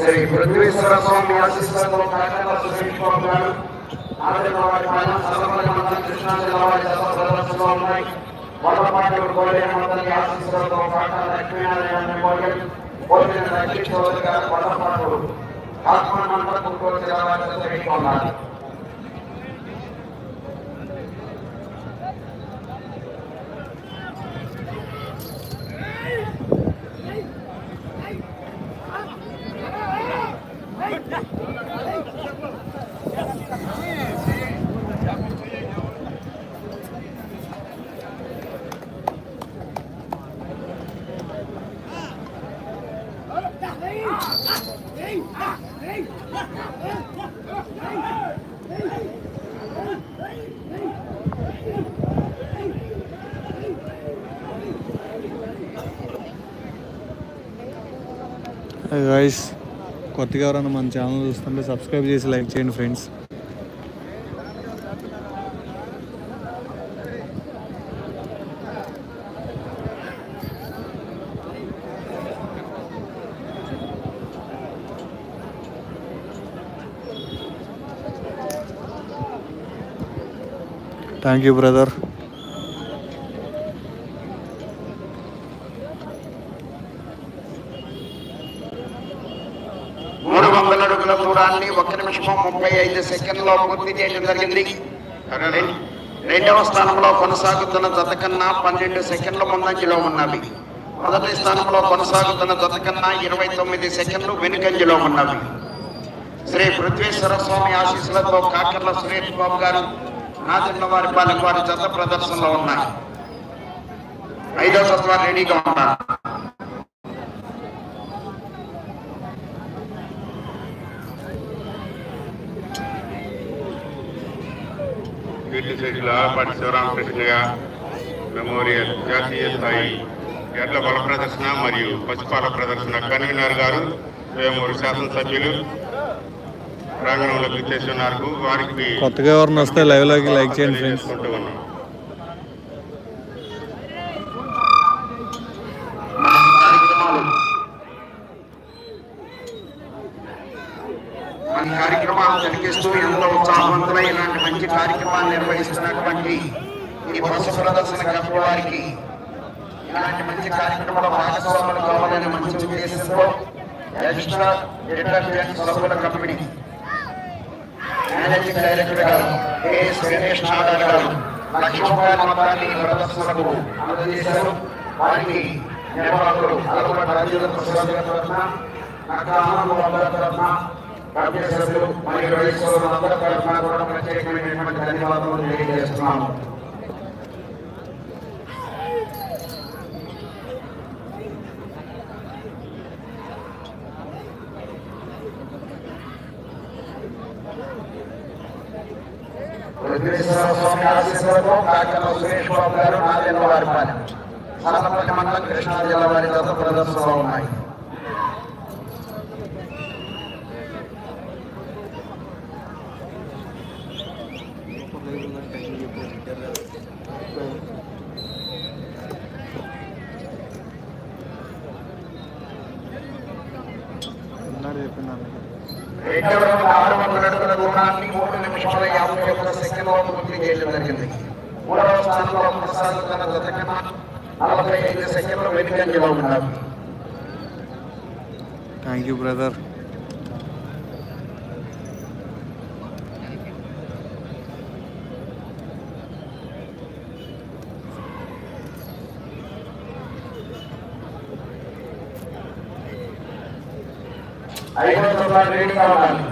శ్రీ పృథ్వీశ్వర స్వామి ఆశీస్సులతో కాకినాడ సురేష్ బాబు గారు ఆదరణ వారి పైన సర్వపల్లి మండలం కృష్ణా జిల్లా వారి దశ ప్రదర్శనలో ఉన్నాయి వడపాటి కోడే మండలి ఆశీస్సులతో కాకినాడ లక్ష్మీనారాయణ కోడే కోడిన లక్ష్మీ చౌదరి గారు వడపాటు ఆత్మ మండలం గుంటూరు జిల్లా వారి దశ రెడీగా గాయస్ కొత్తగా ఎవరైనా మన ఛానల్ చూస్తుంటే సబ్స్క్రైబ్ చేసి లైక్ చేయండి ఫ్రెండ్స్ థ్యాంక్ యూ బ్రదర్ మూడు వందల అడుగుల దూరాన్ని ఒక నిమిషం ముప్పై ఐదు సెకండ్లో పూర్తి చేయడం జరిగింది. రెండవ స్థానంలో కొనసాగుతున్న జత కన్నా పన్నెండు సెకండ్ల ముందంజలో ఉన్నవి. మొదటి స్థానంలో కొనసాగుతున్న జత కన్నా ఇరవై తొమ్మిది సెకండ్లు వెనుకంజలో ఉన్నవి. శ్రీ పృథ్వేశ్వర స్వామి ఆశీస్సులతో కాకర్ల సురేష్ బాబు గారు నాదెండ్ల వారి పాలెం వారి జత ప్రదర్శనలో ఉన్నాయి. ఐదో తత్వాలు రెడీగా ఉన్నారు. శేషుల ఆలపాటి శివరామకృష్ణగా మెమోరియల్ జాతీయ స్థాయి ఎడ్ల బల ప్రదర్శన మరియు పశుపాల ప్రదర్శన కన్వీనర్ గారు వేమూరు శాసనసభ్యులు ప్రాంగణంలో గుర్తేస్తున్నారు వారికి కొత్తగా ఎవరైనా వస్తే లైవ్లోకి లైక్ చేయండి ఫ్రెండ్స్ తెలియజేసుకుంటూ ఉన్నాం కార్యక్రమాలు మన కార్యక్రమాలు జరిగిస్తూ ఎంతో ఉత్సాహవంతులై ఇలాంటి మంచి కార్యక్రమాలు నిర్వహిస్తున్నటువంటి ఈ వరుస ప్రదర్శన కమిటీ వారికి ఇలాంటి మంచి కార్యక్రమాల భాగస్వాములు మంచి ఉద్దేశంతో ఎక్స్ట్రా సభ్యుల మేనేజింగ్ డైరెక్టర్ గారు కెఎస్ గణేష్ నారాయణ గారు లక్ష రూపాయల మొత్తాన్ని ప్రదర్శనకు అందజేశారు వారికి నిర్వాహకులు అలవాటు రాజేంద్ర ప్రసాద్ గారి తరఫున ఆనంద తరఫున కమిటీ సభ్యులు మరియు రైతులు అందరి తరఫున కూడా ప్రత్యేకమైనటువంటి ధన్యవాదాలు తెలియజేస్తున్నాము వెంకటేశ్వర స్వామి ఆశీస్సులతో కాకల సురేష్ బాబు గారు నాదెండ్ల వారి పాలెం సన్నపల్లి మండలం కృష్ణా జిల్లా వారి గత ప్రదర్శనలో ఉన్నాయి రెండవ రౌండ్ ఆరు వందల అడుగుల దూరాన్ని మూడు నిమిషాల యాభై ఒక్క సెకండ్లో పూర్తి చేయడం జరిగింది మూడవ స్థానంలో కొనసాగుతున్న జత కన్నా నలభై ఐదు వెనుకంజలో ఉన్నారు. థ్యాంక్ యూ బ్రదర్ జత రెడీగా ఉండాలి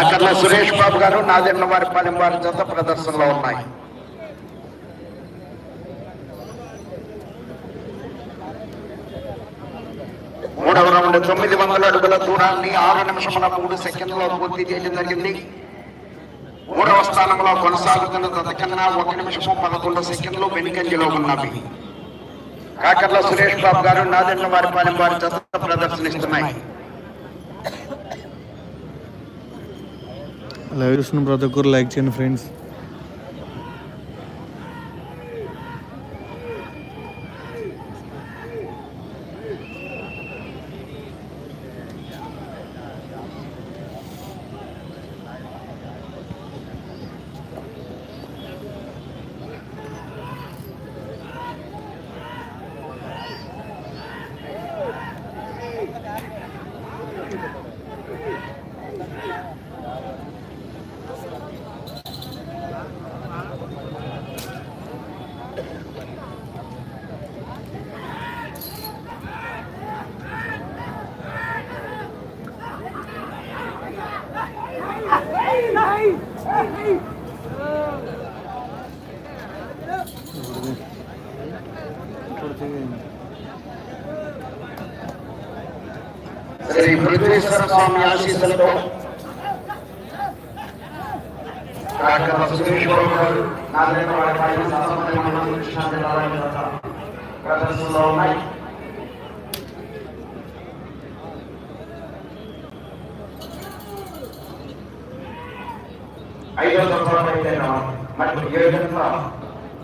కాకర్ల సురేష్ బాబు గారు నాదెండ్ల వారి పాలెం వారి జత ప్రదర్శనలో ఉన్నాయి. మూడవ రౌండ్ తొమ్మిది వందల అడుగుల దూరాన్ని ఆరు నిమిషముల మూడు సెకండ్లో పూర్తి చేయడం జరిగింది. మూడవ స్థానంలో కొనసాగుతున్న జత కన్నా ఒక నిమిషము పదకొండు సెకండ్లు వెనుకంజలో ఉన్నవి. కాకర్ల సురేష్ బాబు గారు నాదెండ్ల వారి పాలెం వారి జత ప్రదర్శనిస్తున్నాయి. లైవ్ చూస్తున్న ప్రతి ఒక్కరు లైక్ చేయండి ఫ్రెండ్స్. శ్రీ పృథ్వీశ్వర స్వామి ఆశీస్సులతో కాకర్ల సురేష్ బాబు గారు నాదెండ్ల వారి పాలెం శాసనసభ్యులు మండలం కృష్ణా జిల్లా వారి జత ప్రదర్శనలో ఉన్నాయి ఐదో సంవత్సరం అయితే మరి ఏడు గంటల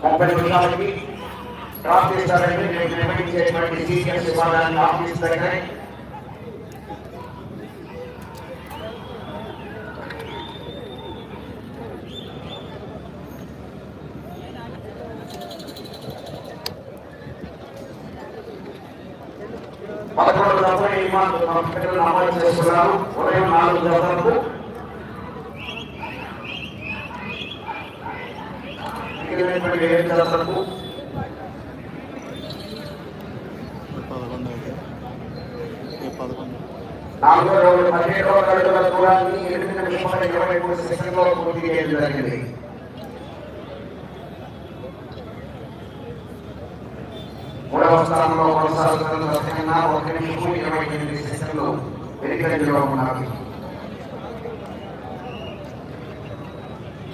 ముప్పై నిమిషాలకి డ్రాప్ చేస్తారంటే నేను నిర్వహించేటువంటి సీనియర్స్ విభాగాన్ని ఆఫీస్ దగ్గర పదకొండు డెబ్బై హాస్పిటల్ నమోదు చేస్తున్నారు. ఉదయం నాలుగు గంటలకు. ఏడు గంటలకు నాలుగో రోజు పదిహేడవ దూరాన్ని ఎనిమిది ఇరవై మూడు సెకండ్లో పూర్తి చేయడం జరిగింది. మూడవ కొనసాగుతున్న దర్శకన్నా ఒక నిమిషము ఇరవై ఎనిమిది సెకండ్లు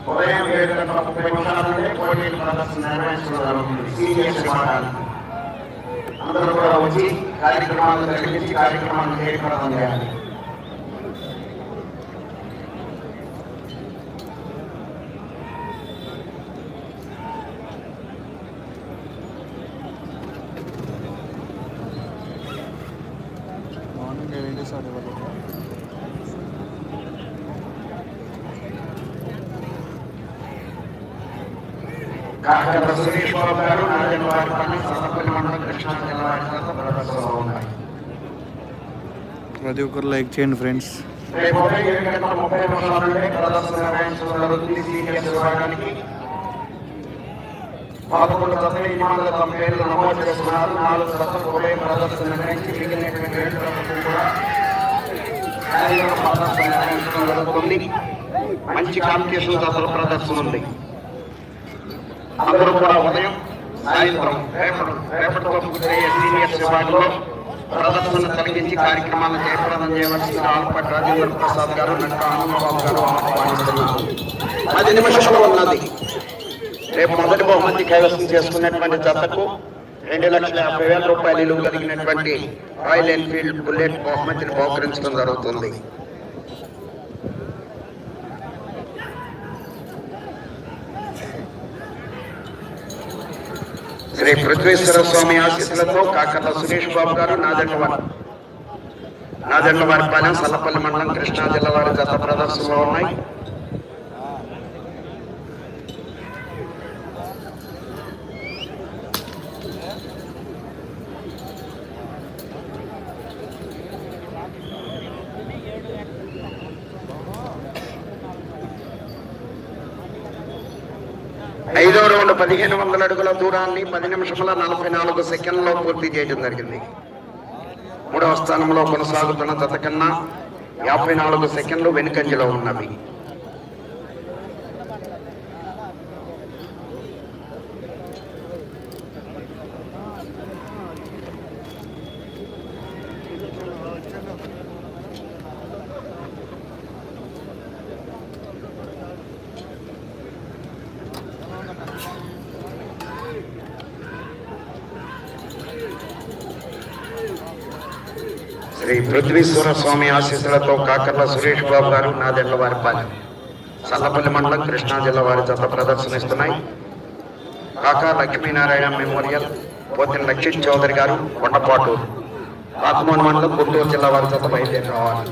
ఉదయం ఏడు గంటల ముప్పై నిమిషాల నుండి ప్రదర్శన నిర్వహించడం సీనియర్స్ అందరూ కూడా వచ్చి కార్యక్రమాలు జరిపించి కార్యక్రమాలు జయప్రదం చేయాలి మార్నింగ్ ఏం చేస్తాడు ఇవాళ కాకర సురేష్ బాబు గారు నారాయణ వారి పని సతపల్లి మండలం కృష్ణా జిల్లా వారి చేత ప్రదర్శనలో ఉన్నాయి ప్రతి ఒక్కరు లైక్ చేయండి ఫ్రెండ్స్. ప్రదర్శన జరుగుతుంది పదకొండు విమానాల తమ పేర్లు నమోదు నాలుగు జతలు ఉదయం ప్రదర్శన మిగిలినటువంటి ఏడు కూడా ప్రదర్శన జరుగుతుంది మంచి కాంపిటీషన్ జతల ప్రదర్శన ఉంది. అందరూ కూడా ఉదయం సాయంత్రం రేపటి రేపటితో పూర్తయ్యే సీనియర్స్ విభాగంలో ప్రదర్శన కలిగించి కార్యక్రమాలను జయప్రదం చేయవలసిన ఆల్పట్ రాజేంద్ర ప్రసాద్ గారు నక్క హనుమాబాబు గారు ఆహ్వానిస్తున్నారు పది నిమిషంలో ఉన్నది. రేపు మొదటి బహుమతి కైవసం చేసుకున్నటువంటి జతకు రెండు లక్షల యాభై వేల రూపాయలు కలిగినటువంటి రాయల్ ఎన్ఫీల్డ్ బుల్లెట్ బహుమతిని బహుకరించడం జరుగుతుంది. శ్రీ పృథ్వేశ్వర స్వామి ఆశీస్సులతో కాకర్ల సురేష్ బాబు గారు నాదెండ్ల వారి నాదెండ్ల వారి సల్లపల్లి మండలం కృష్ణా జిల్లా వారి గత ప్రదర్శనలో ఉన్నాయి. ఐదో రౌండ్ పదిహేను వందల అడుగుల దూరాన్ని పది నిమిషముల నలభై నాలుగు సెకండ్లో పూర్తి చేయడం జరిగింది. మూడవ స్థానంలో కొనసాగుతున్న తతకన్నా యాభై నాలుగు సెకండ్లు వెనుకంజలో ఉన్నవి. శ్రీ పృథ్వీశ్వర స్వామి ఆశీస్సులతో కాకర్ల సురేష్ బాబు గారు నాదెండ్ల వారి సల్లపల్లి చల్లపల్లి మండలం కృష్ణా జిల్లా వారి జత ప్రదర్శనిస్తున్నాయి. కాకా లక్ష్మీనారాయణ మెమోరియల్ పోతిన లక్ష్మీ చౌదరి గారు కొండపాటు కాకుమోన్ మండలం గుంటూరు జిల్లా వారి జత బయలుదేరి రావాలి.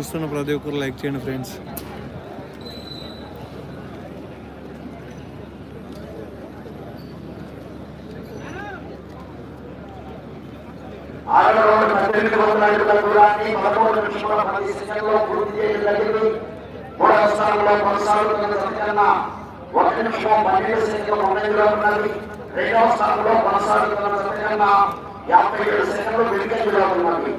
చూస్తున్న ప్రతి ఒక్కరు లైక్ చేయండి ఫ్రెండ్స్. కొనసాగుతున్న ఒక నిమిషం పన్నెండు సెకండ్లు ఉన్నది రెండవ స్థానంలో కొనసాగుతున్న యాభై ఏడు సెకండ్లు వెనుకంజలో ఉన్నది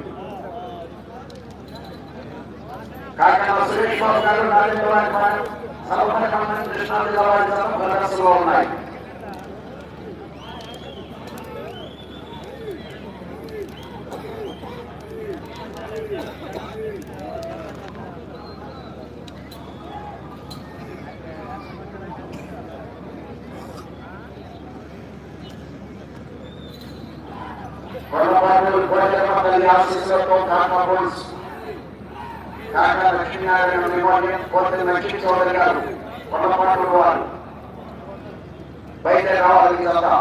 కాకినాడ సురేష్ బాబు గారు నారాయణ వారి పాలెం, సర్వపల్లి మండలం కృష్ణా జిల్లా వారి జత ప్రదర్శనలో ఉన్నాయి కాకా లక్ష్మీనారాయణ మెమోరియల్ కోటమి లక్ష్మీ చౌదరి గారు కొల్లపాటు వారు బయట రావాలి కదా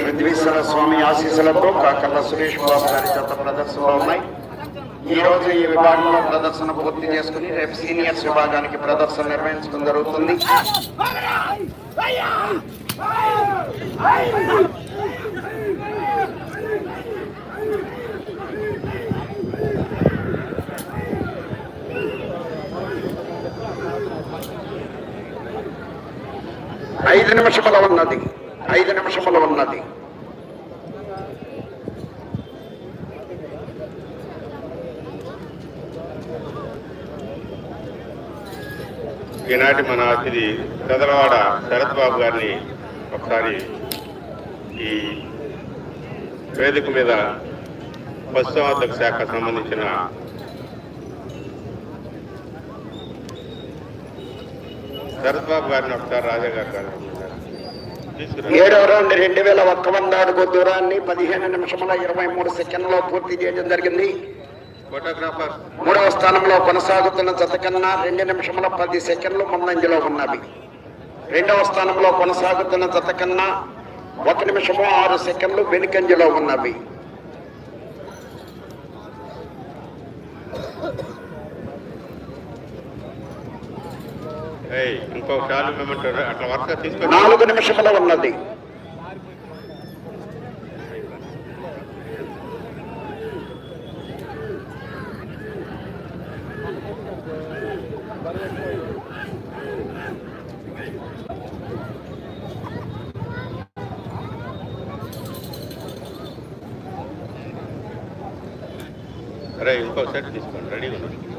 పృథ్వీశ్వర స్వామి ఆశీస్సులతో కాకర్ల సురేష్ బాబు గారి చేత ప్రదర్శనలో ఉన్నాయి. ఈ రోజు ఈ విభాగంలో ప్రదర్శన పూర్తి చేసుకుని రేపు సీనియర్స్ విభాగానికి ప్రదర్శన నిర్వహించడం జరుగుతుంది. ఐదు నిమిషముల ఉన్నది. ఐదు నిమిషములు ఉన్నది. ఈనాటి మన అతిథి చదలవాడ శరత్ బాబు గారిని ఒకసారి ఈ వేదిక మీద పశుసంవర్ధక శాఖ సంబంధించిన శరత్ బాబు గారిని ఒకసారి రాజా గారు ఏడవ రౌండ్ రెండు వేల ఒక్క వంద అడుగు దూరాన్ని పదిహేను నిమిషముల ఇరవై మూడు సెకండ్లో పూర్తి చేయడం జరిగింది. ఫోటోగ్రాఫర్. మూడవ స్థానంలో కొనసాగుతున్న జత కన్నా రెండు నిమిషముల పది సెకండ్లు ముందంజలో ఉన్నవి. రెండవ స్థానంలో కొనసాగుతున్న జత కన్నా ఒక నిమిషము ఆరు సెకండ్లు వెనుకంజలో ఉన్నవి. నాలుగు నిమిషముల ఉన్నది. అరే ఇంకో సెట్ తీసుకోండి. రెడీగా ఉంది?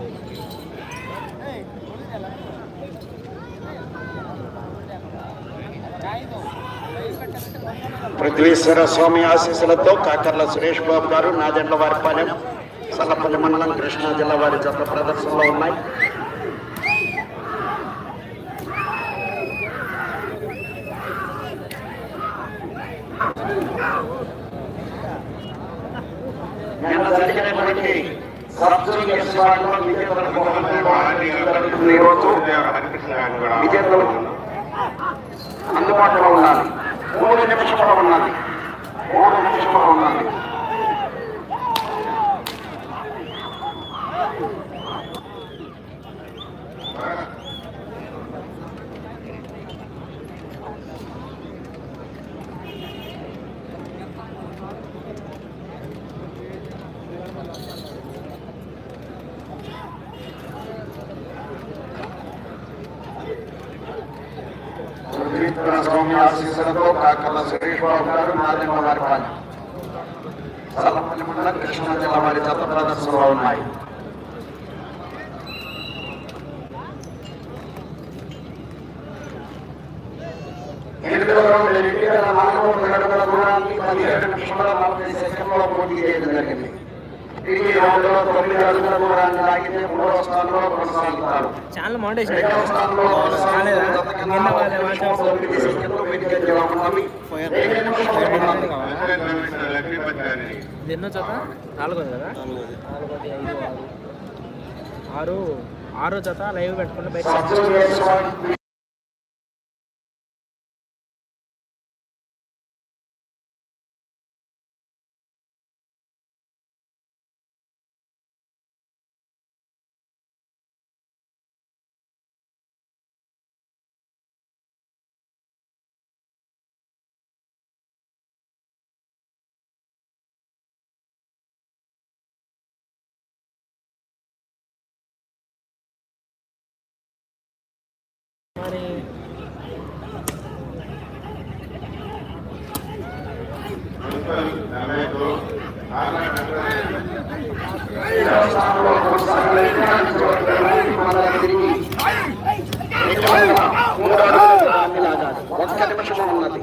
పృథ్వీశ్వర స్వామి ఆశీస్సులతో కాకర్ల సురేష్ బాబు గారు నాదెండ్ల వారిపాలెం సల్లపల్లి మండలం కృష్ణా జిల్లా వారి జత ప్రదర్శనలో ఉన్నాయి. నిన్న జరిగినటువంటి అందుబాటులో ఉండాలి. మూడు నిమిషములు ఉన్నది మూడు నిమిషములు ఉన్నది ፊት በመስሎሚ አሲሰነቶ ካከለ ሱሬሽ ባውዳሩ ማለ መማርካል ሰላም ለሙላክ ከሽና ተላማሪ ተጠራ ተሰራውን አይ ഇതിനോട് ലഭിക്കുന്ന മാനവ പ്രകടന ഗുണാത്മക പരിഹാരം വിഷമമാക്കുന്ന സെക്കൻഡ് ഓഫ് കോടി నిమిషముల నలభై సెకండ్లలో పూర్తి చేయడం జరిగింది ఈ రౌండ్లో తొమ్మిది అడుగుల దూరాన్ని లాగితే మూడవ స్థానంలో కొనసాగుతారు ఛానల్ మౌంటేషన్ రెండవ స్థానంలో రాలేదా? కొనసాగుతున్న నిన్న వాళ్ళ వాట్సాప్ తొమ్మిది సెకండ్లు వెనుకంజలో ఉన్నవి. రెండు నిమిషములు ఉన్నవి. లక్ష్మీపతి గారిని ఇది ఎన్నో జత నాలుగోది కదా? నాలుగోది. ఐదు ఆరు. ఆరు ఆరో జత లైవ్ పెట్టుకుంటే బయట ఒక్క నిమిషం ఉన్నది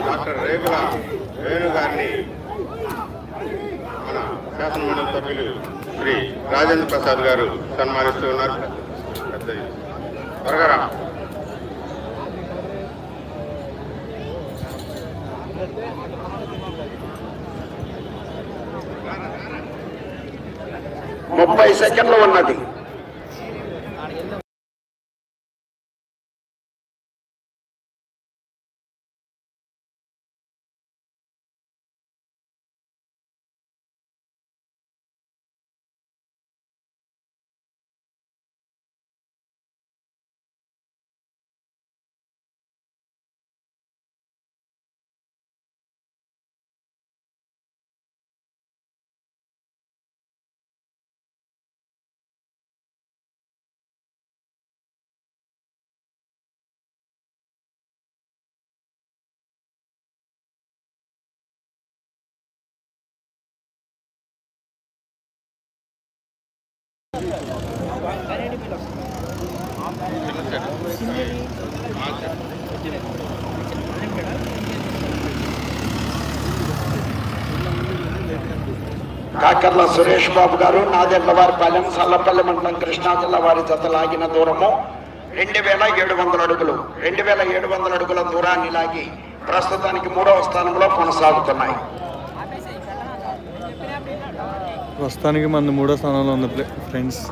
డాక్టర్ రేగుల వేణు గారిని మన శాసనమండలి సభ్యులు శ్రీ రాజేంద్ర ప్రసాద్ గారు సన్మానిస్తున్నారు త్వరగా రా. ముప్పై సెకండ్లు ఉన్నది కాకర్ల సురేష్ బాబు గారు నాదెల్లవారిపాలెం సల్లపల్లి మండలం కృష్ణా జిల్లా వారి జత లాగిన దూరము రెండు వేల ఏడు వందల అడుగులు రెండు వేల ఏడు వందల అడుగుల దూరాన్ని లాగి ప్రస్తుతానికి మూడవ స్థానంలో కొనసాగుతున్నాయి. ప్రస్తుతానికి మన మూడో స్థానంలో ఉంది ఫ్రెండ్స్.